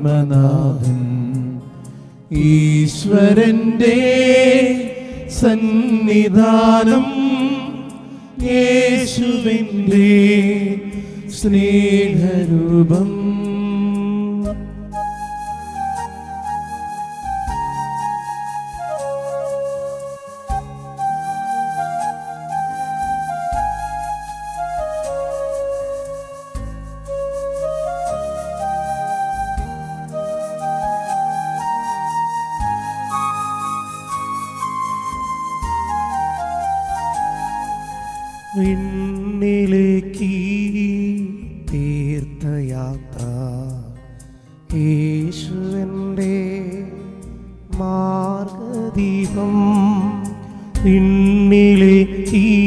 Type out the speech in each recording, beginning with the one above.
ആത്മനാഥൻ ഈശ്വരന്റെ സന്നിധാനം യേശുവിന്റെ സ്നേഹരൂപം. മാർഗദീപം വിണ്ണിലേക്ക് തീർത്ഥയാത്ര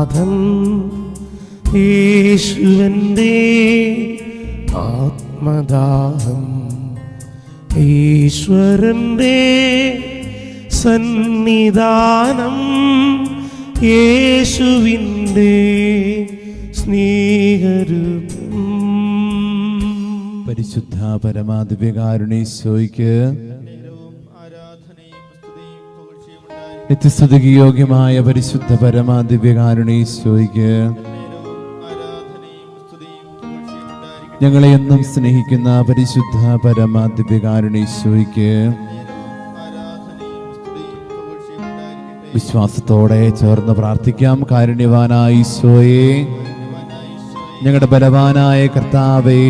പ്രാണനാഥൻ യേശുവന്റെ ആത്മദാഹം. ഈശ്വരന്റെ സന്നിധാനം യേശുവിന്റെ സ്നേഹരൂപം. പരിശുദ്ധ പരമാദിവ്യകാരുണീശോയ്ക്ക് നിത്യസ്തുതിക്ക് യോഗ്യമായ പരിശുദ്ധ ഉണ്ടായിരിക്കട്ടെ. ഞങ്ങളെ എന്നും സ്നേഹിക്കുന്ന പരിശുദ്ധ ഉണ്ടായിരിക്കട്ടെ. വിശ്വാസത്തോടെ ചേർന്ന് പ്രാർത്ഥിക്കാം കാരുണ്യവാനായ ഈശോയെ ഞങ്ങളുടെ ബലവാനായ കർത്താവേ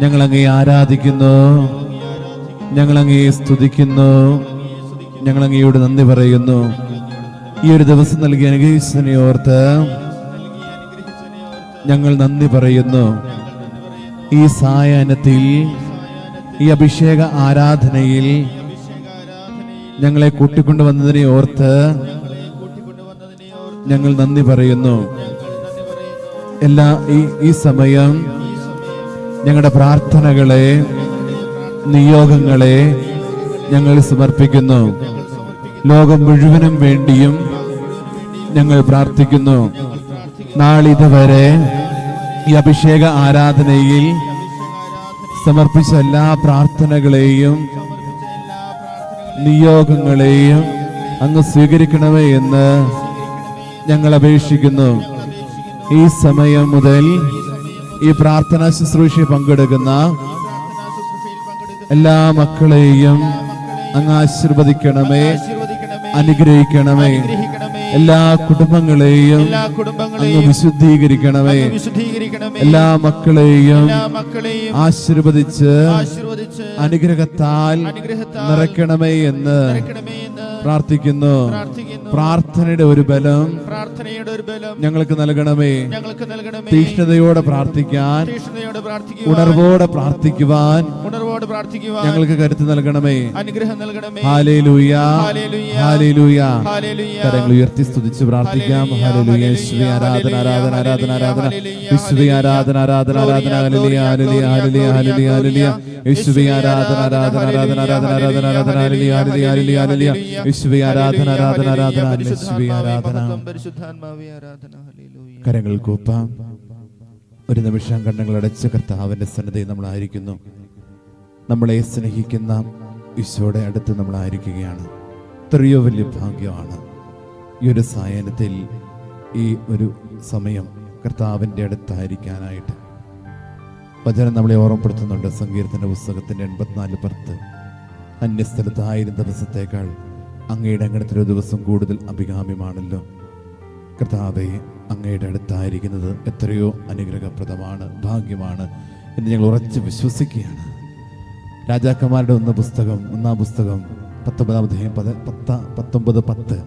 ഞങ്ങളങ്ങേ ആരാധിക്കുന്നു ഞങ്ങളങ്ങേ സ്തുതിക്കുന്നു ഞങ്ങളങ്ങയോട് നന്ദി പറയുന്നു. ഈ ഒരു ദിവസം നൽകിയ അനുഗ്രഹിച്ചതിനെ ഓർത്ത് ഞങ്ങൾ നന്ദി പറയുന്നു. ഈ സായാഹ്നത്തിൽ ഈ അഭിഷേക ആരാധനയിൽ ഞങ്ങളെ കൂട്ടിക്കൊണ്ടുവന്നതിനെ ഓർത്ത് ഞങ്ങൾ നന്ദി പറയുന്നു. എല്ലാ ഈ ഈ സമയം ഞങ്ങളുടെ പ്രാർത്ഥനകളെ നിയോഗങ്ങളെ ഞങ്ങൾ സമർപ്പിക്കുന്നു. ലോകം മുഴുവനും വേണ്ടിയും ഞങ്ങൾ പ്രാർത്ഥിക്കുന്നു. നാളിതുവരെ ഈ അഭിഷേക ആരാധനയിൽ സമർപ്പിച്ച എല്ലാ പ്രാർത്ഥനകളെയും നിയോഗങ്ങളെയും അങ്ങ് സ്വീകരിക്കണമേ എന്ന് ഞങ്ങൾ അപേക്ഷിക്കുന്നു. ഈ സമയം മുതൽ ഈ പ്രാർത്ഥനാ ശുശ്രൂഷയിൽ പങ്കെടുക്കുന്ന എല്ലാ മക്കളെയും അങ്ങ് ആശീർവദിക്കണമേ. അനുഗ്രഹിക്കണമേ. എല്ലാ കുടുംബങ്ങളെയും അങ്ങ് വിശുദ്ധീകരിക്കണമേ എല്ലാ മക്കളെയും ആശീർവദിച്ച് അനുഗ്രഹത്താൽ നിറയ്ക്കണമേ എന്ന് പ്രാർത്ഥിക്കുന്നു. പ്രാർത്ഥനയുടെ ഒരു ബലം പ്രാർത്ഥനയുടെ ഒരു ബലം ഞങ്ങൾക്ക് നൽകണമേ. ഞങ്ങൾക്ക് നൽകണമേ. തീഷ്ണതയോടെ പ്രാർത്ഥിക്കാൻ ഉണർവോടെ പ്രാർത്ഥിക്കുവാൻ ഉണർവോടെ പ്രാർത്ഥിക്കുവാൻ ഉണർവോട് പ്രാർത്ഥിക്കുവാൻ ഞങ്ങൾക്ക് കരുത്ത് നൽകണമേ. അനുഗ്രഹം നൽകണമേ. ഹാലേലൂയ. ഹാലേലൂയ. ഹാലേലൂയ. ഹാലേലൂയ. കരങ്ങൾ ഉയർത്തി സ്തുതിച്ച് പ്രാർത്ഥിക്കാം. ഹാലേലൂയ. യേശുവേ ആരാധന ആരാധന ആരാധന ആരാധന. യേശുവേ ആരാധന ആരാധന ആരാധന. ഹല്ലേലൂയ ഹല്ലേലൂയ ഹല്ലേലൂയ ഹല്ലേലൂയ ഹല്ലേലൂയ യേശുവേ ആരാധന ആരാധന ആരാധന ആരാധന ആരാധന ആരാധന ഹല്ലേലൂയ ഹല്ലേലൂയ ഹല്ലേലൂയ യേശുവേ ആരാധന ആരാധന ആരാധന. കരങ്ങൾ കൂപ്പാം. ഒരു നിമിഷം കണ്ണുകൾ അടച്ച കർത്താവിന്റെ സന്നദ്ധയിൽ നമ്മളായിരിക്കുന്നു. നമ്മളെ സ്നേഹിക്കുന്ന ഈശോയുടെ അടുത്ത് നമ്മൾ ആയിരിക്കുകയാണ് എത്രയോ വലിയ ഭാഗ്യമാണ്. ഈ ഒരു സായനത്തിൽ ഈ ഒരു സമയം കർത്താവിന്റെ അടുത്തായിരിക്കാനായിട്ട്. വചനം നമ്മളെ ഓർമ്മപ്പെടുത്തുന്നുണ്ട്. സങ്കീർത്തന പുസ്തകത്തിന്റെ എൺപത്തിനാല് പത്ത്. അന്യസ്ഥലത്തായിരം ദിവസത്തേക്കാൾ അങ്ങയുടെ അങ്ങനത്തെ ഒരു ദിവസം കൂടുതൽ അഭികാമ്യമാണല്ലോ. കർത്താവെ അങ്ങയുടെ അടുത്തായിരിക്കുന്നത് എത്രയോ അനുഗ്രഹപ്രദമാണ് ഭാഗ്യമാണ് എന്ന് ഞങ്ങൾ ഉറച്ച് വിശ്വസിക്കുകയാണ്. രാജാക്കന്മാരുടെ ഒന്ന് പുസ്തകം ഒന്നാം പുസ്തകം പത്തൊമ്പതാം അധ്യായം പത പത്ത പത്തൊമ്പത് പത്ത്.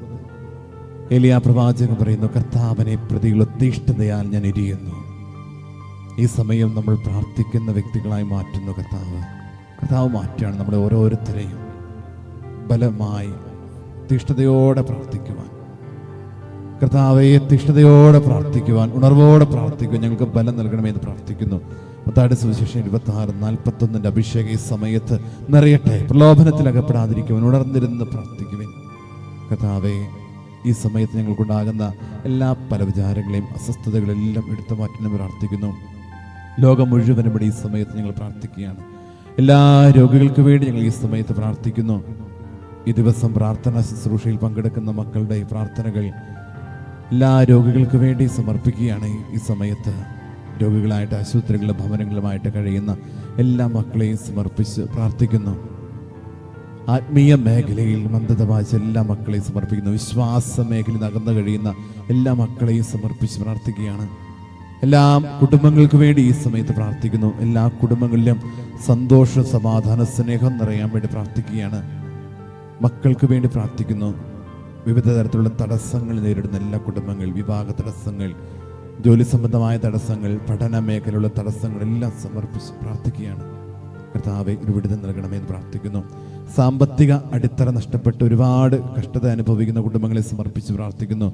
എലിയ പ്രവാചകൻ പറയുന്നു കർത്താവിനെ പ്രതിയുള്ള തീഷ്ണതയാൽ ഞാൻ എരിയുന്നു ഈ സമയം നമ്മൾ പ്രാർത്ഥിക്കുന്ന വ്യക്തികളായി മാറ്റുന്നു കർത്താവ്. കർത്താവ് മാറ്റുകയാണ് നമ്മുടെ ഓരോരുത്തരെയും. ബലമായി തീഷ്ണതയോടെ പ്രാർത്ഥിക്കുവാൻ. കർത്താവെ തിഷ്ഠതയോടെ പ്രാർത്ഥിക്കുവാൻ ഉണർവോടെ പ്രാർത്ഥിക്കുവാൻ ഞങ്ങൾക്ക് ബലം നൽകണമെന്ന് പ്രാർത്ഥിക്കുന്നു. പത്താട് സുവിശേഷം ഇരുപത്തി ആറ് നാൽപ്പത്തൊന്നിന്റെ അഭിഷേക ഈ സമയത്ത് നിറയട്ടെ. പ്രലോഭനത്തിൽ അകപ്പെടാതിരിക്കുവാൻ ഉണർന്നിരുന്ന് പ്രാർത്ഥിക്കുവാൻ. കർത്താവെ ഈ സമയത്ത് ഞങ്ങൾക്കുണ്ടാകുന്ന എല്ലാ പല വിചാരങ്ങളെയും അസ്വസ്ഥതകളെല്ലാം എടുത്തു മാറ്റണം പ്രാർത്ഥിക്കുന്നു. ലോകം മുഴുവനും ഇവിടെ ഈ സമയത്ത് ഞങ്ങൾ പ്രാർത്ഥിക്കുകയാണ്. എല്ലാ രോഗികൾക്ക് വേണ്ടി ഞങ്ങൾ ഈ സമയത്ത് പ്രാർത്ഥിക്കുന്നു. ഈ ദിവസം പ്രാർത്ഥന ശുശ്രൂഷയിൽ പങ്കെടുക്കുന്ന മക്കളുടെ പ്രാർത്ഥനകൾ എല്ലാ രോഗികൾക്ക് വേണ്ടി സമർപ്പിക്കുകയാണ് ഈ സമയത്ത്. രോഗികളായിട്ട് ആശുപത്രികളിലും ഭവനങ്ങളുമായിട്ട് കഴിയുന്ന എല്ലാ മക്കളെയും സമർപ്പിച്ച് പ്രാർത്ഥിക്കുന്നു. ആത്മീയ മേഖലയിൽ മന്ദത വായിച്ച എല്ലാ മക്കളെയും സമർപ്പിക്കുന്നു. വിശ്വാസ മേഖലയിൽ നകന്നു കഴിയുന്ന എല്ലാ മക്കളെയും സമർപ്പിച്ച് പ്രാർത്ഥിക്കുകയാണ്. എല്ലാ കുടുംബങ്ങൾക്ക് വേണ്ടി ഈ സമയത്ത് പ്രാർത്ഥിക്കുന്നു. എല്ലാ കുടുംബങ്ങളിലും സന്തോഷ സമാധാന സ്നേഹം നിറയാൻ വേണ്ടി പ്രാർത്ഥിക്കുകയാണ്. മക്കൾക്ക് വേണ്ടി പ്രാർത്ഥിക്കുന്നു. വിവിധ തരത്തിലുള്ള തടസ്സങ്ങൾ നേരിടുന്ന എല്ലാ കുടുംബങ്ങൾ വിവാഹ തടസ്സങ്ങൾ ജോലി സംബന്ധമായ തടസ്സങ്ങൾ പഠന മേഖലയിലുള്ള തടസ്സങ്ങളെല്ലാം സമർപ്പിച്ച് പ്രാർത്ഥിക്കുകയാണ്. കർത്താവെ ഒരു വിടുതൽ നൽകണമെന്ന് പ്രാർത്ഥിക്കുന്നു. സാമ്പത്തിക അടിത്തറ നഷ്ടപ്പെട്ട് ഒരുപാട് കഷ്ടത അനുഭവിക്കുന്ന കുടുംബങ്ങളെ സമർപ്പിച്ച് പ്രാർത്ഥിക്കുന്നു.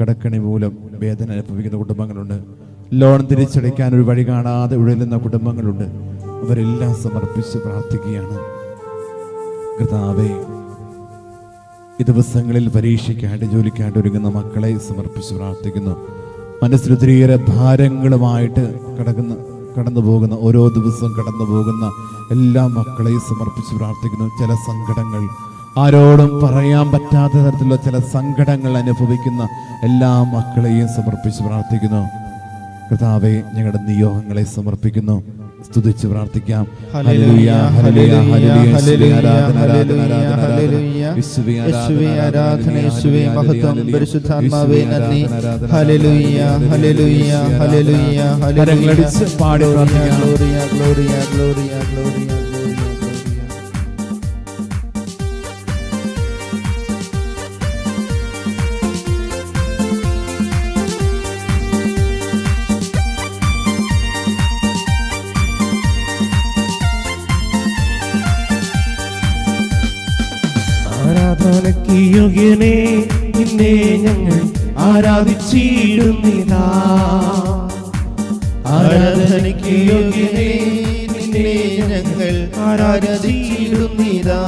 കടക്കണി മൂലം വേദന അനുഭവിക്കുന്ന കുടുംബങ്ങളുണ്ട്. ലോൺ തിരിച്ചടയ്ക്കാൻ ഒരു വഴി കാണാതെ ഉഴലുന്ന കുടുംബങ്ങളുണ്ട്. അവരെല്ലാം സമർപ്പിച്ച് പ്രാർത്ഥിക്കുകയാണ്. കർത്താവെ ഈ ദിവസങ്ങളിൽ പരീക്ഷയ്ക്കായിട്ട് ജോലിക്കായിട്ട് ഒരുങ്ങുന്ന മക്കളെ സമർപ്പിച്ച് പ്രാർത്ഥിക്കുന്നു. മനസ്സിൽ ഒത്തിരിയേറെ ഭാരങ്ങളുമായിട്ട് കടക്കുന്ന കടന്നു പോകുന്ന ഓരോ ദിവസവും കടന്നു പോകുന്ന എല്ലാ മക്കളെയും സമർപ്പിച്ച് പ്രാർത്ഥിക്കുന്നു. ചില സങ്കടങ്ങൾ ആരോടും പറയാൻ പറ്റാത്ത തരത്തിലുള്ള ചില സങ്കടങ്ങൾ അനുഭവിക്കുന്ന എല്ലാ മക്കളെയും സമർപ്പിച്ച് പ്രാർത്ഥിക്കുന്നു. കർത്താവെ ഞങ്ങളുടെ നിയോഗങ്ങളെ സമർപ്പിക്കുന്നു. സ്തുതിച്ച് പ്രാർത്ഥിക്കാം പാടി പ്രാർത്ഥിക്കാം ഗ്ലോറിയ, ഗ്ലോറിയ, ഗ്ലോറിയ, ഗ്ലോറിയ, യോഗ്യനെ നിന്നെ ഞങ്ങൾ ആരാധിച്ചിടുന്നിതാ. ആരാധനയ്ക്ക് യോഗ്യനെ നിന്നെ ഞങ്ങൾ ആരാധിച്ചിടുന്നിതാ.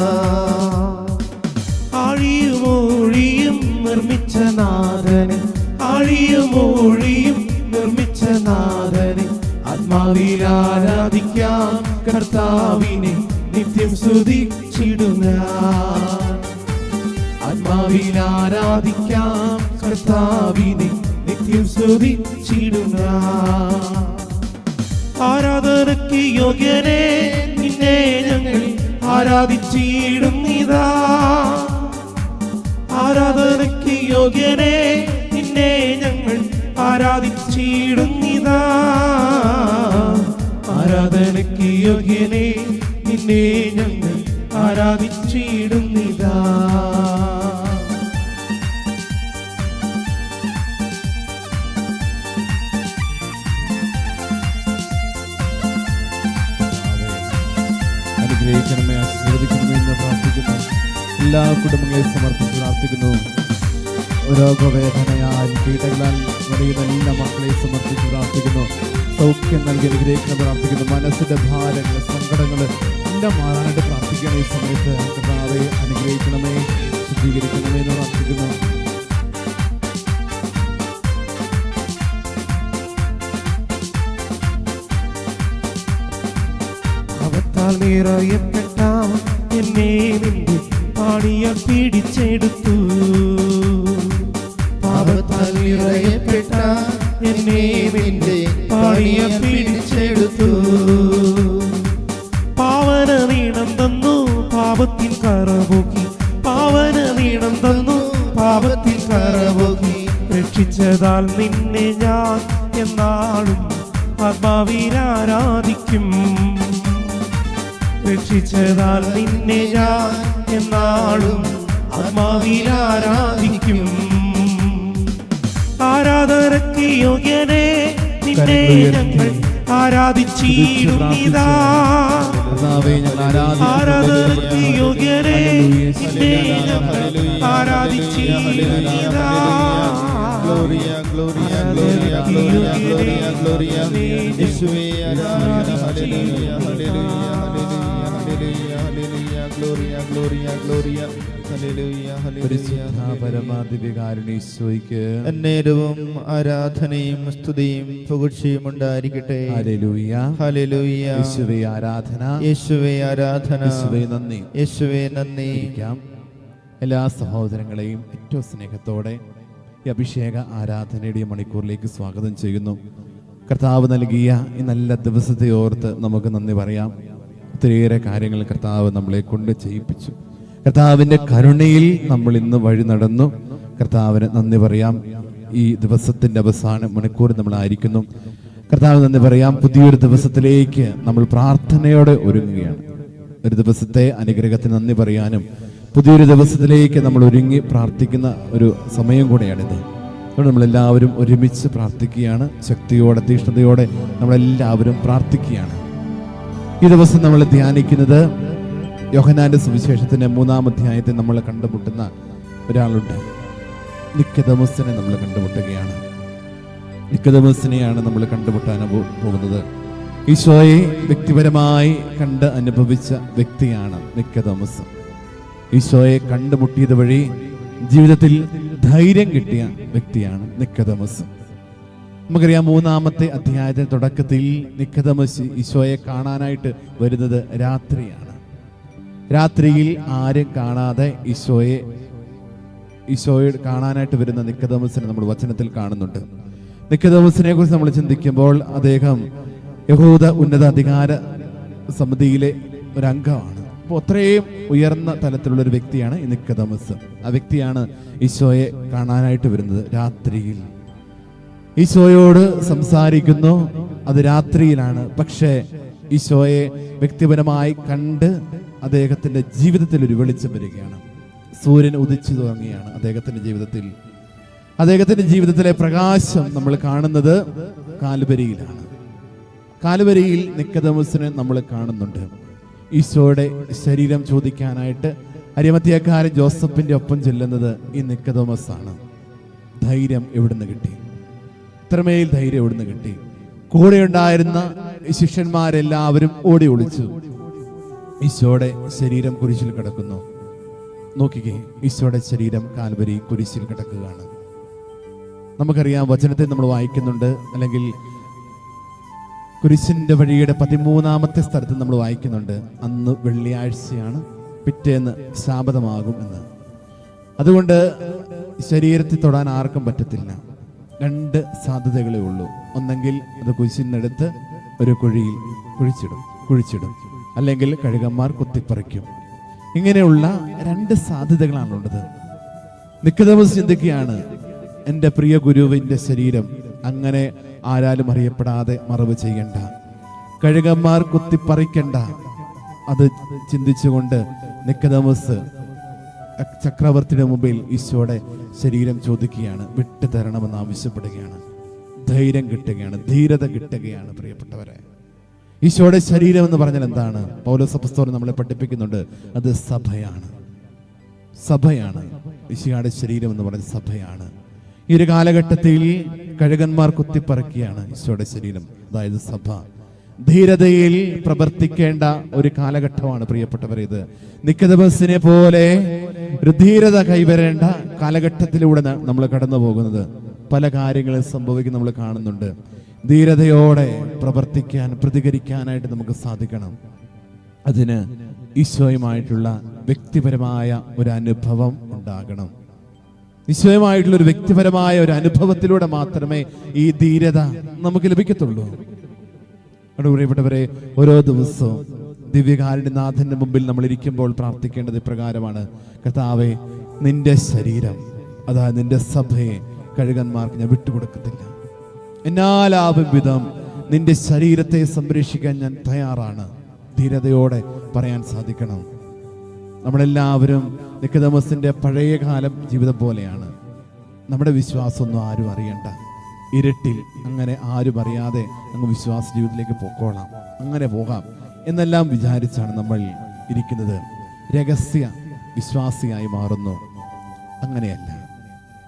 ആഴിയുമോഴിയും നിർമ്മിച്ച നാഥന് ആഴിയുമോഴിയും നിർമ്മിച്ച നാഥന് ആത്മാവിൽ ആരാധിക്കാം കർത്താവിനെ നിത്യം സ്തുതിച്ചിടുന്ന ആരാധിക്കാം കർത്താവിനെ നിത്യം സ്തുതിച്ചിടുക ആരാധനയ്ക്ക് യോഗ്യനെ നിന്നെ ഞങ്ങൾ ആരാധിച്ചിടുന്നിതാ ആരാധനയ്ക്ക് യോഗ്യനെ നിന്നെ ഞങ്ങൾ ആരാധിച്ചിടുന്നിതാ ആരാധനയ്ക്ക് യോഗ്യനെ നിന്നെ ഞങ്ങൾ ആരാധിച്ചിടുന്നിതാ അനുഗ്രഹിക്കണമേ ആശീർവദിക്കണമേ എന്ന് പ്രാർത്ഥിക്കുന്നു. എല്ലാ കുടുംബങ്ങളെയും സമർപ്പിച്ച് പ്രാർത്ഥിക്കുന്നു. രോഗവേദനയാൽ പീഡകളാൽ വലിയ എല്ലാ മക്കളെയും സമർപ്പിച്ച് പ്രാർത്ഥിക്കുന്നു. സൗഖ്യം നൽകി അനുഗ്രഹിക്കണം പ്രാർത്ഥിക്കുന്നു. മനസ്സിന്റെ ഭാരങ്ങൾ സങ്കടങ്ങൾ എല്ലാം മാറാനായിട്ട് പ്രാർത്ഥിക്കണം ഈ സമയത്ത്. കർത്താവെ അനുഗ്രഹിക്കണമേ ശുദ്ധീകരിക്കണമേ എന്ന് പ്രാർത്ഥിക്കുന്നു. നിറയപ്പെട്ട. എന്നെ നിന്റെ പാടിയ പിടിച്ചെടുത്തു. പാപത്താൽ നിറയപ്പെട്ട. എന്നെ നിന്റെ പാടിയ പിടിച്ചെടുത്തു. പാവന നീണം തന്നു പാപത്തിൻ കറപോക്കി പാവന നീണം തന്നു പാപത്തിൻ കറപോക്കി രക്ഷിച്ചതാൽ നിന്നെ ഞാൻ എന്നാളും ആത്മാവിലാരാധിക്കും രക്ഷിച്ചതാൽ നിന്നെ ഞാൻ എന്നാളും ആത്മാവിലാരാധിക്കും ആരാധനയ്ക്ക് യോഗ്യനെ നിന്നെ ഞങ്ങൾ ആരാധിച്ചിടുന്നിതാ നിന്നെ ഞങ്ങൾ ഗ്ലോറിയ ഗ്ലോറിയ ഗ്ലോറിയ ഗ്ലോറിയ ഗ്ലോറിയ ഗ്ലോറിയ യേശുവേ ആരാധന ഹല്ലേലൂയ ഹല്ലേലൂയ ഹല്ലേലൂയ ഹല്ലേലൂയ ഗ്ലോറിയ ഗ്ലോറിയ ഗ്ലോറിയ പരമാധികാരുണീശോയ്ക്ക് എന്നേരവും ആരാധനയും സ്തുതിയും പുകഴ്ചയും ഉണ്ടായിരിക്കട്ടെ. യേശുവേ ആരാധന. യേശുവേ ആരാധന. യേശുവേ നന്ദി. യേശുവേ നന്ദി. എല്ലാ സഹോദരങ്ങളെയും ഏറ്റവും സ്നേഹത്തോടെ ഈ അഭിഷേക ആരാധനയുടെ മണിക്കൂറിലേക്ക് സ്വാഗതം ചെയ്യുന്നു. കർത്താവ് നൽകിയ ഈ നല്ല ദിവസത്തെ ഓർത്ത് നമുക്ക് നന്ദി പറയാം. ഒത്തിരിയേറെ കാര്യങ്ങൾ കർത്താവ് നമ്മളെ കൊണ്ട് ചെയ്യിപ്പിച്ചു. കർത്താവിന്റെ കരുണയിൽ നമ്മൾ ഇന്ന് വഴി നടന്നു. കർത്താവിന് നന്ദി പറയാം. ഈ ദിവസത്തിന്റെ അവസാന മണിക്കൂർ നമ്മൾ ആയിരിക്കുന്നു കർത്താവ് നന്ദി പറയാം. പുതിയൊരു ദിവസത്തിലേക്ക് നമ്മൾ പ്രാർത്ഥനയോടെ ഒരുങ്ങുകയാണ്. ഒരു ദിവസത്തെ അനുഗ്രഹത്തിന് നന്ദി പറയാനും പുതിയൊരു ദിവസത്തിലേക്ക് നമ്മൾ ഒരുങ്ങി പ്രാർത്ഥിക്കുന്ന ഒരു സമയം കൂടെയാണിത്. അതുകൊണ്ട് നമ്മളെല്ലാവരും ഒരുമിച്ച് പ്രാർത്ഥിക്കുകയാണ്. ശക്തിയോടെ തീഷ്ണതയോടെ നമ്മളെല്ലാവരും പ്രാർത്ഥിക്കുകയാണ്. ഈ ദിവസം നമ്മൾ ധ്യാനിക്കുന്നത് യോഹനാന്റെ സുവിശേഷത്തിന്റെ മൂന്നാം അധ്യായത്തിൽ നമ്മൾ കണ്ടുമുട്ടുന്ന ഒരാളുണ്ട്. നിക്കതമസിനെ നമ്മൾ കണ്ടുമുട്ടുകയാണ്. നിക്കതമസിനെയാണ് നമ്മൾ കണ്ടുമുട്ടാൻ പോകുന്നത്. ഈശോയെ വ്യക്തിപരമായി കണ്ട് അനുഭവിച്ച വ്യക്തിയാണ് നിക്കതമസ് ഈശോയെ കണ്ടുമുട്ടിയത് വഴി ജീവിതത്തിൽ ധൈര്യം കിട്ടിയ വ്യക്തിയാണ് നിക്കതമസ് നമുക്കറിയാം മൂന്നാമത്തെ അധ്യായത്തിന്റെ തുടക്കത്തിൽ നിക്കതമസ് ഈശോയെ കാണാനായിട്ട് വരുന്നത് രാത്രിയാണ്. രാത്രിയിൽ ആരും കാണാതെ ഈശോയെ ഈശോയെ കാണാനായിട്ട് വരുന്ന നിക്കതമസിനെ നമ്മൾ വചനത്തിൽ കാണുന്നുണ്ട്. നിക്കതമസിനെ കുറിച്ച് നമ്മൾ ചിന്തിക്കുമ്പോൾ അദ്ദേഹം യഹൂദ ഉന്നത അധികാര സമിതിയിലെ ഒരു അംഗമാണ് അപ്പോൾ അത്രയും ഉയർന്ന തലത്തിലുള്ള ഒരു വ്യക്തിയാണ് ഈ നിക്കതമസ് ആ വ്യക്തിയാണ് ഈശോയെ കാണാനായിട്ട് വരുന്നത് രാത്രിയിൽ. ഈശോയോട് സംസാരിക്കുന്നു അത് രാത്രിയിലാണ്. പക്ഷേ ഈശോയെ വ്യക്തിപരമായി കണ്ട് അദ്ദേഹത്തിന്റെ ജീവിതത്തിൽ ഒരു വെളിച്ചം വരികയാണ്. സൂര്യൻ ഉദിച്ചു തുടങ്ങിയാണ് അദ്ദേഹത്തിന്റെ ജീവിതത്തിൽ. അദ്ദേഹത്തിന്റെ ജീവിതത്തിലെ പ്രകാശം നമ്മൾ കാണുന്നത് കാലുവരിയിലാണ് കാലുവരിയിൽ നിക്കതമസിനെ നമ്മൾ കാണുന്നുണ്ട്. ഈശോയുടെ ശരീരം ചോദിക്കാനായിട്ട് അരിമത്തിയക്കാരൻ ജോസഫിന്റെ ഒപ്പം ചെല്ലുന്നത് ഈ നിക്കതോമസ് ആണ് ധൈര്യം എവിടുന്ന് കിട്ടി? ഇത്രമേൽ ധൈര്യം എവിടുന്ന് കിട്ടി? കൂടെയുണ്ടായിരുന്ന ശിഷ്യന്മാരെല്ലാവരും ഓടി ഒളിച്ചു. ഈശോയുടെ ശരീരം കുരിശിൽ കിടക്കുന്നു. നോക്കിക്കേ ഈശോയുടെ ശരീരം കാൽവരി കുരിശിൽ കിടക്കുകയാണ്. നമുക്കറിയാം വചനത്തെ നമ്മൾ വായിക്കുന്നുണ്ട് അല്ലെങ്കിൽ കുരിശിന്റെ വഴിയുടെ പതിമൂന്നാമത്തെ സ്ഥലത്ത് നമ്മൾ വായിക്കുന്നുണ്ട് അന്ന് വെള്ളിയാഴ്ചയാണ് പിറ്റേന്ന് ശാപതമാകും എന്ന്. അതുകൊണ്ട് ശരീരത്തിൽ തൊടാൻ ആർക്കും പറ്റത്തില്ല. രണ്ട് സാധ്യതകളേ ഉള്ളൂ. ഒന്നെങ്കിൽ അത് കുരിശിനെടുത്ത് ഒരു കുഴിയിൽ കുഴിച്ചിടും കുഴിച്ചിടും. അല്ലെങ്കിൽ കഴുകന്മാർ കുത്തിപ്പറിക്കും. ഇങ്ങനെയുള്ള രണ്ട് സാധ്യതകളാണുള്ളത്. നിക്കതമസ് ചിന്തിക്കുകയാണ് എന്റെ പ്രിയ ഗുരുവിന്റെ ശരീരം അങ്ങനെ ആരാലും അറിയപ്പെടാതെ മറവ് ചെയ്യണ്ട. കഴുകന്മാർ കുത്തിപ്പറിക്കണ്ട. അത് ചിന്തിച്ചുകൊണ്ട് നിക്കതമസ് ചക്രവർത്തിയുടെ മുമ്പിൽ ഈശോയുടെ ശരീരം ചോദിക്കുകയാണ് വിട്ടു തരണമെന്ന് ആവശ്യപ്പെടുകയാണ്. ധൈര്യം കിട്ടുകയാണ് ധീരത കിട്ടുകയാണ് പ്രിയപ്പെട്ടവരെ. ഈശോയുടെ ശരീരം എന്ന് പറഞ്ഞാൽ എന്താണ്? പൗലോസ് അപ്പസ്തോലൻ നമ്മളെ പഠിപ്പിക്കുന്നുണ്ട്. അത് സഭയാണ്. സഭയാണ്. ഈശോയുടെ ശരീരം എന്ന് പറഞ്ഞ സഭയാണ്. ഈ ഒരു കാലഘട്ടത്തിൽ കഴുകന്മാർ കുത്തിപ്പറക്കുകയാണ് ഈശോയുടെ ശരീരം. അതായത് സഭ. ധീരതയിൽ പ്രവർത്തിക്കേണ്ട ഒരു കാലഘട്ടമാണ് പ്രിയപ്പെട്ടവർ ഇത്. നിക്കതബസിനെ പോലെ ഒരു ധീരത കൈവരേണ്ട കാലഘട്ടത്തിലൂടെ നമ്മൾ കടന്നു പോകുന്നത് പല കാര്യങ്ങളും സംഭവിക്കുന്ന നമ്മൾ കാണുന്നുണ്ട്. ധീരതയോടെ പ്രവർത്തിക്കാൻ പ്രതികരിക്കാനായിട്ട് നമുക്ക് സാധിക്കണം. അതിന് ഈശോയുമായിട്ടുള്ള വ്യക്തിപരമായ ഒരു അനുഭവം ഉണ്ടാകണം. ഈശോയുമായിട്ടുള്ള ഒരു വ്യക്തിപരമായ ഒരു അനുഭവത്തിലൂടെ മാത്രമേ ഈ ധീരത നമുക്ക് ലഭിക്കത്തുള്ളൂ. വരെ ഓരോ ദിവസവും ദിവ്യകാരുണ്യനാഥന്റെ മുമ്പിൽ നമ്മൾ ഇരിക്കുമ്പോൾ പ്രാർത്ഥിക്കേണ്ടത് ഇപ്രകാരമാണ്. കർത്താവെ നിന്റെ ശരീരം അതായത് നിന്റെ സഭയെ കഴുകന്മാർക്ക് ഞാൻ വിട്ടുകൊടുക്കത്തില്ല. എന്നാലാവും വിധം നിന്റെ ശരീരത്തെ സംരക്ഷിക്കാൻ ഞാൻ തയ്യാറാണ്. ധീരതയോടെ പറയാൻ സാധിക്കണം. നമ്മളെല്ലാവരും നിക്കതമസിന്റെ പഴയ കാലം ജീവിതം പോലെയാണ്. നമ്മുടെ വിശ്വാസമൊന്നും ആരും അറിയണ്ട. ഇരുട്ടിൽ അങ്ങനെ ആരും അറിയാതെ അങ്ങ് വിശ്വാസ ജീവിതത്തിലേക്ക് പൊക്കോളാം. അങ്ങനെ പോകാം എന്നെല്ലാം വിചാരിച്ചാണ് നമ്മൾ ഇരിക്കുന്നത്. രഹസ്യ വിശ്വാസിയായി മാറുന്നു. അങ്ങനെയല്ല.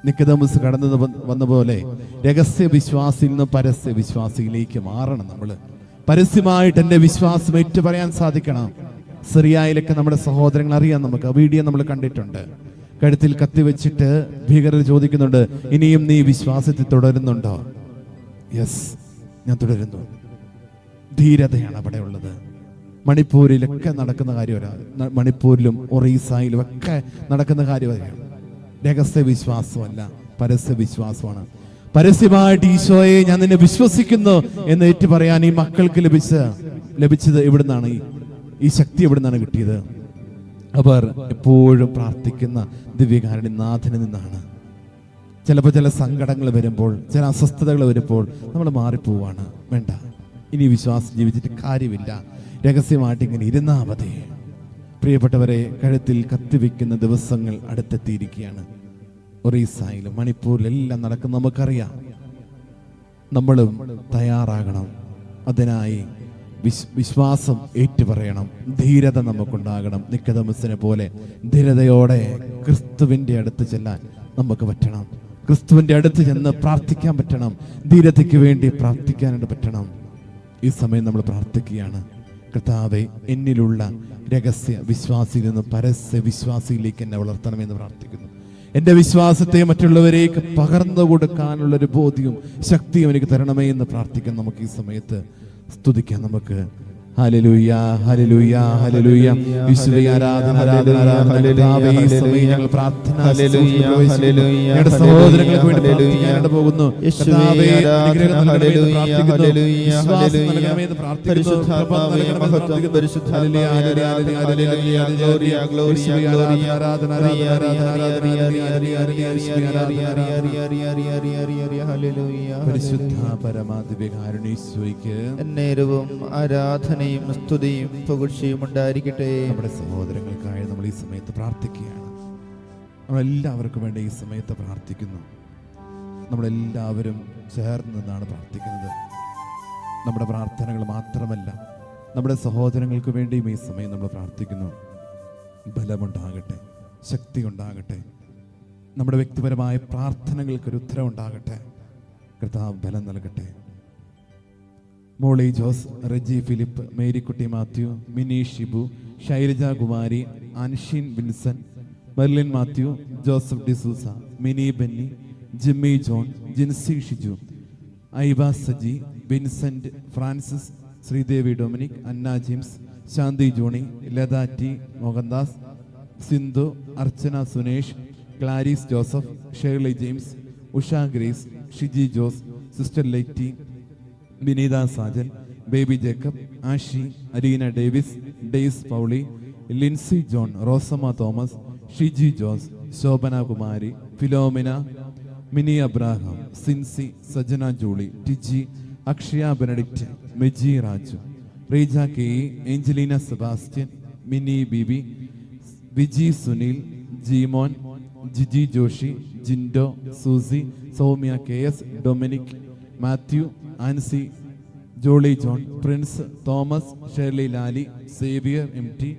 നിക്കതമസ് കടന്നു വന്ന- പോലെ രഹസ്യ വിശ്വാസിയിൽ നിന്ന് പരസ്യ വിശ്വാസിയിലേക്ക് മാറണം നമ്മൾ പരസ്യമായിട്ട് എന്റെ വിശ്വാസം ഏറ്റു പറയാൻ സാധിക്കണം. സിറിയയിലൊക്കെ നമ്മുടെ സഹോദരങ്ങൾ അറിയാം നമുക്ക്. വീഡിയോ നമ്മൾ കണ്ടിട്ടുണ്ട്. കഴുത്തിൽ കത്തിവെച്ചിട്ട് ഭീകരർ ചോദിക്കുന്നുണ്ട് ഇനിയും നീ വിശ്വാസത്തിൽ തുടരുന്നുണ്ടോ? യെസ് ഞാൻ തുടരുന്നു. ധീരതയാണ് അവിടെ ഉള്ളത്. മണിപ്പൂരിലൊക്കെ നടക്കുന്ന കാര്യമല്ല മണിപ്പൂരിലും ഒറീസയിലും ഒക്കെ നടക്കുന്ന കാര്യമാണ് രഹസ്യ വിശ്വാസമല്ല പരസ്യ വിശ്വാസമാണ് പരസ്യമായിട്ട് ഈശോയെ ഞാൻ നിന്നെ വിശ്വസിക്കുന്നു എന്ന് ഏറ്റു പറയാൻ ഈ മക്കൾക്ക് ലഭിച്ച ലഭിച്ചത് എവിടുന്നാണ്? ഈ ഈ ശക്തി എവിടുന്നാണ് കിട്ടിയത്? അവർ എപ്പോഴും പ്രാർത്ഥിക്കുന്ന ദിവ്യകാരണി നാഥനിൽ നിന്നാണ്. ചിലപ്പോൾ ചില സങ്കടങ്ങൾ വരുമ്പോൾ ചില അസ്വസ്ഥതകൾ വരുമ്പോൾ നമ്മൾ മാറിപ്പോവാണ്. വേണ്ട. ഇനി വിശ്വാസം ജീവിച്ചിട്ട് കാര്യമില്ല. രഹസ്യമായിട്ട് ഇങ്ങനെ ഇരുന്നാ മതി. പ്രിയപ്പെട്ടവരെ കഴുത്തിൽ കത്തിവെക്കുന്ന ദിവസങ്ങൾ അടുത്തെത്തിയിരിക്കുകയാണ്. ഒറീസയിലും മണിപ്പൂരിലെല്ലാം നടക്കുന്ന നമുക്കറിയാം. നമ്മളും തയ്യാറാകണം. അതിനായി വിശ് വിശ്വാസം ഏറ്റുപറയണം. ധീരത നമുക്കുണ്ടാകണം. നിക്കതമസിനെ പോലെ ധീരതയോടെ ക്രിസ്തുവിന്റെ അടുത്ത് ചെല്ലാൻ നമുക്ക് പറ്റണം. ക്രിസ്തുവിന്റെ അടുത്ത് ചെന്ന് പ്രാർത്ഥിക്കാൻ പറ്റണം. ധീരതയ്ക്ക് വേണ്ടി പ്രാർത്ഥിക്കാനായിട്ട് പറ്റണം. ഈ സമയം നമ്മൾ പ്രാർത്ഥിക്കുകയാണ്. കർത്താവെ എന്നിലുള്ള രഹസ്യ വിശ്വാസിയിൽ നിന്ന് പരസ്യ വിശ്വാസിയിലേക്ക് എന്നെ വളർത്തണമെന്ന് പ്രാർത്ഥിക്കുന്നു. എന്റെ വിശ്വാസത്തെ മറ്റുള്ളവരേക്ക് പകർന്നു കൊടുക്കാനുള്ളൊരു ബോധ്യവും ശക്തിയും എനിക്ക് തരണമേ എന്ന് പ്രാർത്ഥിക്കാൻ നമുക്ക് ഈ സമയത്ത് സ്തുതിക്കാം. നമുക്ക് ആരാധന ആരാധന ആരാധന ഈ സമയം ഞങ്ങൾ പ്രാർത്ഥന ഹല്ലേലൂയ, ഹല്ലേലൂയ, ഞങ്ങളുടെ സഹോദരങ്ങൾക്ക് വേണ്ടി പ്രാർത്ഥിക്കാനായിട്ട് പോകുന്നു. യേശുവേ ഗ്ലോറിയ. ആരാധന, ആരാധനയും സ്തുതിയും പുകഴ്ചയും ഉണ്ടായിരിക്കട്ടെ. നമ്മുടെ സഹോദരങ്ങൾക്കായി നമ്മൾ ഈ സമയത്ത് പ്രാർത്ഥിക്കുകയാണ്. നമ്മളെല്ലാവർക്കും വേണ്ടി ഈ സമയത്ത് പ്രാർത്ഥിക്കുന്നു. നമ്മളെല്ലാവരും ചേർന്ന് നിന്നാണ് പ്രാർത്ഥിക്കുന്നത്. നമ്മുടെ പ്രാർത്ഥനകൾ മാത്രമല്ല നമ്മുടെ സഹോദരങ്ങൾക്ക് വേണ്ടിയും ഈ സമയം നമ്മൾ പ്രാർത്ഥിക്കുന്നു. ബലമുണ്ടാകട്ടെ ശക്തി ഉണ്ടാകട്ടെ നമ്മുടെ വ്യക്തിപരമായ പ്രാർത്ഥനകൾക്കൊരു ഉത്തരം ഉണ്ടാകട്ടെ കർത്താവ് ബലം നൽകട്ടെ. Molly Jose Reji Philip Marykutty Mathew Mini Shibu Shailaja Kumari Anshin Vinson Merlin Mathew Joseph D'Souza Mini Benny Jimmy John Jincy Shiju Aiba Saji Vincent Francis Sreedevi Dominic Anna Jims Shanthi Johnny Latha T Mohandas Sindhu Archana Sunesh Claris Joseph Shirley James Usha Grace Shiji Jose sister Laity Vineetha Sajan Baby Jacob Ashi Areena Davis Dais Pauly Lincy John Rosamma Thomas Shiji Jose Shobhana Kumari Philomina Mini Abraham Sincy Sajana Julie Tiji Akshaya Benedict Meji Raju Reeja K Angelina Sebastian Mini Bibi Viji Sunil Jeemon Jiji Joshy Jindo Susie Soumya K S Dominic Mathew Ancy Jolly John Prince Thomas Sherly Lali Xavier M T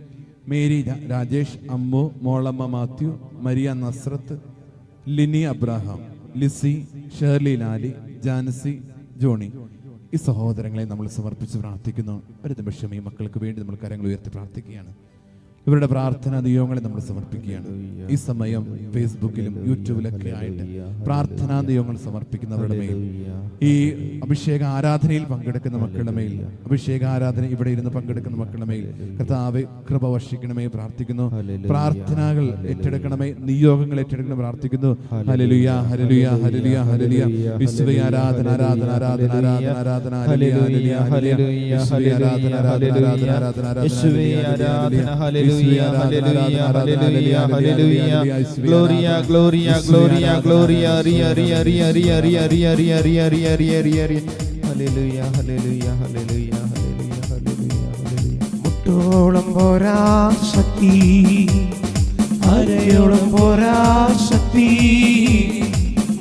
Mary Rajesh Ammu Molamma Mathew Maria Nazareth Lini Abraham Lizy Shirley Lali Jancy Johny. ഈ സഹോദരങ്ങളെ നമ്മൾ സമർപ്പിച്ച് പ്രാർത്ഥിക്കുന്നു. ഒരു നിമിഷം ഈ മക്കൾക്ക് വേണ്ടി നമ്മൾ കരങ്ങൾ ഉയർത്തി പ്രാർത്ഥിക്കുകയാണ്. ഇവരുടെ പ്രാർത്ഥനാ നിയോഗങ്ങളെ നമ്മൾ സമർപ്പിക്കുകയാണ്. ഈ സമയം ഫേസ്ബുക്കിലും യൂട്യൂബിലൊക്കെ ആയിട്ട് പ്രാർത്ഥനാ നിയോഗങ്ങൾ സമർപ്പിക്കുന്നവരുടെ മേൽ. ഈ അഭിഷേക ആരാധനയിൽ പങ്കെടുക്കുന്ന മക്കളുടെ മേൽ. അഭിഷേക ആരാധന ഇവിടെ ഇരുന്ന് പങ്കെടുക്കുന്ന മക്കളുടെ മേൽ. കർത്താവ് കൃപ വർഷിക്കണമേ പ്രാർത്ഥിക്കുന്നു. പ്രാർത്ഥനകൾ ഏറ്റെടുക്കണമേ. നിയോഗങ്ങൾ ഏറ്റെടുക്കണം പ്രാർത്ഥിക്കുന്നു. ഹല്ലേലൂയ. ഹല്ലേലൂയ ഹല്ലേലൂയ ഹല്ലേലൂയ വിശുദ്ധ ആരാധന ആരാധന ആരാധന ആരാധന ആരാധന ഹല്ലേലൂയ യേശുവേ ആരാധന ആരാധന ആരാധന ആരാധന ആരാധന ഹല്ലേലൂയ ഹല്ലേലൂയ ഹല്ലേലൂയ ഹല്ലേലൂയ ഗ്ലോറിയ ഗ്ലോറിയ ഗ്ലോറിയ ഗ്ലോറിയ ria, ria, ria, ria, ria, ria, ria, ria, റിയ റിയ റിയ റിയ ഹല്ലേലൂയ ഹല്ലേലൂയ ഹല്ലേലൂയ ഹല്ലേലൂയ ഹല്ലേലൂയ ഹല്ലേലൂയ മുട്ടോളം പോരാ ശക്തി അരയോളം പോരാ ശക്തി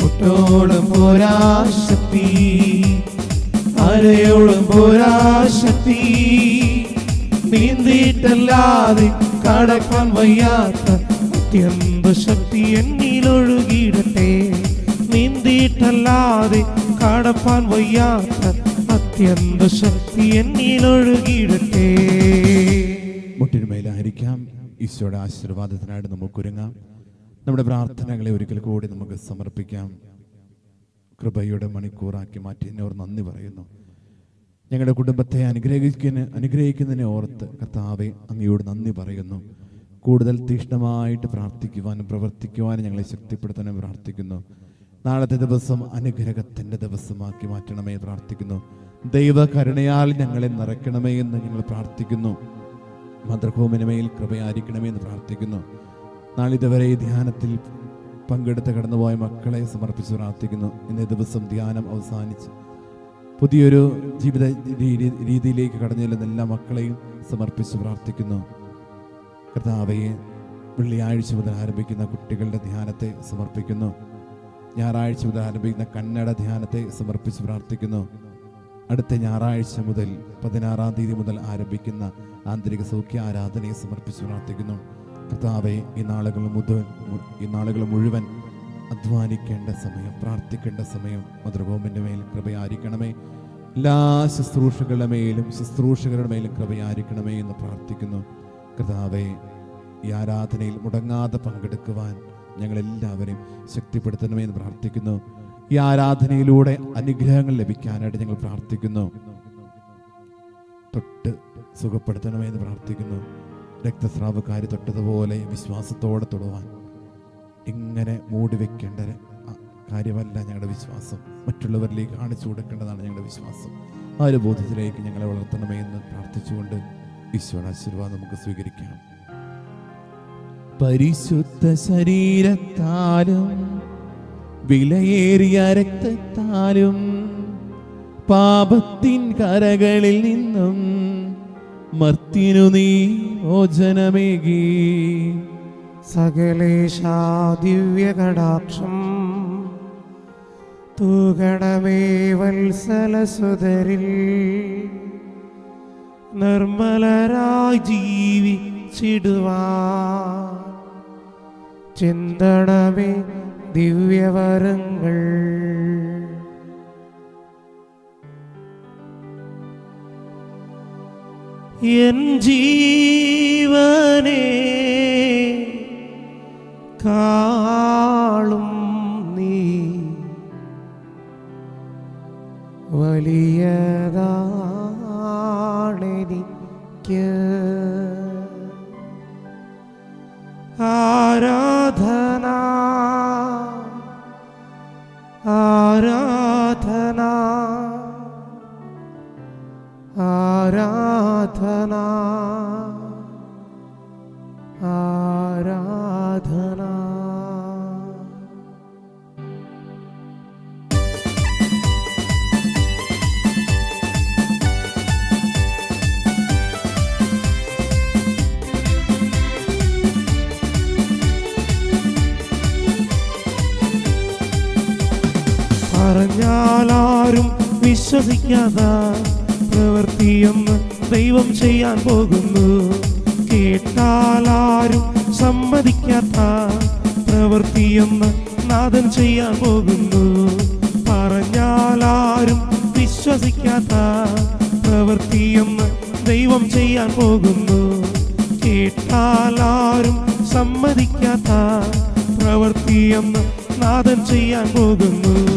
മുട്ടോളം പോരാ ശക്തി അരയോളം പോരാ ശക്തി നീന്തിയിട്ടല്ലാതെ കടക്കാൻ വയ്യാത്ത അത്യന്ത ശക്തി എന്നിലൊഴുകിയിടട്ടെ. നീന്തിയിട്ടല്ലാതെ കടപ്പാൻ വയ്യാത്ത അത്യന്ത ശക്തി എന്നിലൊഴുകിയിടട്ടെ. മുട്ടിനുമേലായിരിക്കാം. ഈശോയുടെ ആശീർവാദത്തിനായിട്ട് നമുക്ക് ഒരുങ്ങാം. നമ്മുടെ പ്രാർത്ഥനകളെ ഒരിക്കൽ കൂടി നമുക്ക് സമർപ്പിക്കാം. കൃപയുടെ മണിക്കൂറാക്കി മാറ്റി എന്നവർ നന്ദി പറയുന്നു. ഞങ്ങളുടെ കുടുംബത്തെ അനുഗ്രഹിക്കുന്ന അനുഗ്രഹിക്കുന്നതിനെ ഓർത്ത് കർത്താവെ അങ്ങയോട് നന്ദി പറയുന്നു. കൂടുതൽ തീക്ഷ്ണമായിട്ട് പ്രാർത്ഥിക്കുവാനും പ്രവർത്തിക്കുവാനും ഞങ്ങളെ ശക്തിപ്പെടുത്താനും പ്രാർത്ഥിക്കുന്നു. നാളത്തെ ദിവസം അനുഗ്രഹത്തിന്റെ ദിവസമാക്കി മാറ്റണമേ പ്രാർത്ഥിക്കുന്നു. ദൈവ കരുണയാൽ ഞങ്ങളെ നിറയ്ക്കണമേ എന്ന് ഞങ്ങൾ പ്രാർത്ഥിക്കുന്നു. മന്ത്രഭൂമിനുമേൽ കൃപയായിരിക്കണമേ എന്ന് പ്രാർത്ഥിക്കുന്നു. നാളിതുവരെ ഈ ധ്യാനത്തിൽ പങ്കെടുത്ത് കടന്നുപോയ മക്കളെ സമർപ്പിച്ച് പ്രാർത്ഥിക്കുന്നു. ഇന്നേ ദിവസം ധ്യാനം അവസാനിച്ച് പുതിയൊരു ജീവിത രീതി രീതിയിലേക്ക് കടന്നു ചെല്ലുന്ന എല്ലാ മക്കളെയും സമർപ്പിച്ച് പ്രാർത്ഥിക്കുന്നു. കർത്താവയെ വെള്ളിയാഴ്ച മുതൽ ആരംഭിക്കുന്ന കുട്ടികളുടെ ധ്യാനത്തെ സമർപ്പിക്കുന്നു. ഞായറാഴ്ച മുതൽ ആരംഭിക്കുന്ന കന്നഡ ധ്യാനത്തെ സമർപ്പിച്ച് പ്രാർത്ഥിക്കുന്നു. അടുത്ത ഞായറാഴ്ച മുതൽ പതിനാറാം തീയതി മുതൽ ആരംഭിക്കുന്ന ആന്തരിക സൗഖ്യ ആരാധനയെ സമർപ്പിച്ച് പ്രാർത്ഥിക്കുന്നു. കർത്താവെ ഈ നാളുകൾ മുതൽ ഈ നാളുകൾ മുഴുവൻ അധ്വാനിക്കേണ്ട സമയം പ്രാർത്ഥിക്കേണ്ട സമയം മധുരഭൂമിന്റെ മേൽ കൃപയായിരിക്കണമേ. എല്ലാ ശുശ്രൂഷകളുടെ മേലും ശുശ്രൂഷകരുടെ മേലും കൃപയായിരിക്കണമേ എന്ന് പ്രാർത്ഥിക്കുന്നു. കർത്താവെ ഈ ആരാധനയിൽ മുടങ്ങാതെ പങ്കെടുക്കുവാൻ ഞങ്ങളെല്ലാവരെയും ശക്തിപ്പെടുത്തണമേ എന്ന് പ്രാർത്ഥിക്കുന്നു. ഈ ആരാധനയിലൂടെ അനുഗ്രഹങ്ങൾ ലഭിക്കാനായിട്ട് ഞങ്ങൾ പ്രാർത്ഥിക്കുന്നു. തൊട്ട് സുഖപ്പെടുത്തണമേ എന്ന് പ്രാർത്ഥിക്കുന്നു. രക്തസ്രാവക്കാരി തൊട്ടതുപോലെ വിശ്വാസത്തോടെ തൊടുവാൻ ഇങ്ങനെ മൂടി വെക്കേണ്ട കാര്യമല്ല ഞങ്ങളുടെ വിശ്വാസം. മറ്റുള്ളവരിലേക്ക് കാണിച്ചു കൊടുക്കേണ്ടതാണ് ഞങ്ങളുടെ വിശ്വാസം. ആ ഒരു ബോധ്യത്തിലേക്ക് ഞങ്ങളെ വളർത്തണമേ എന്ന് പ്രാർത്ഥിച്ചുകൊണ്ട് ഈശോയുടെ ആശീർവാദം നമുക്ക് സ്വീകരിക്കാം. പരിശുദ്ധ ശരീരത്താലും വിലയേറിയ രക്തത്താലും പാപത്തിൻ കരകളിൽ നിന്നും മർത്തിനു നീ മോചനമേകി. സകലേശാ ദിവ്യകടാക്ഷം തൂകണമേ വത്സലസുതരിൽ നിർമ്മലരായി ജീവിച്ചിടുവാ ചിന്തണമേ ദിവ്യവരങ്ങൾ. ജീവനേ കാളും നീ. വലിയതാണെനിക്ക്. ആരാധന ആരാധന ആരാധന. വിശ്വസിക്കാത്ത പ്രവൃത്തിയൊന്ന് ദൈവം ചെയ്യാൻ പോകുന്നു. കേട്ടാലാരും സമ്മതിക്കാത്ത പ്രവൃത്തിയൊന്ന് നാഥൻ ചെയ്യാൻ പോകുന്നു. പറഞ്ഞാലാരും വിശ്വസിക്കാത്ത പ്രവൃത്തിയൊന്ന് ദൈവം ചെയ്യാൻ പോകുന്നു. കേട്ടാലാരും സമ്മതിക്കാത്ത പ്രവൃത്തിയെന്ന് നാഥൻ ചെയ്യാൻ പോകുന്നു.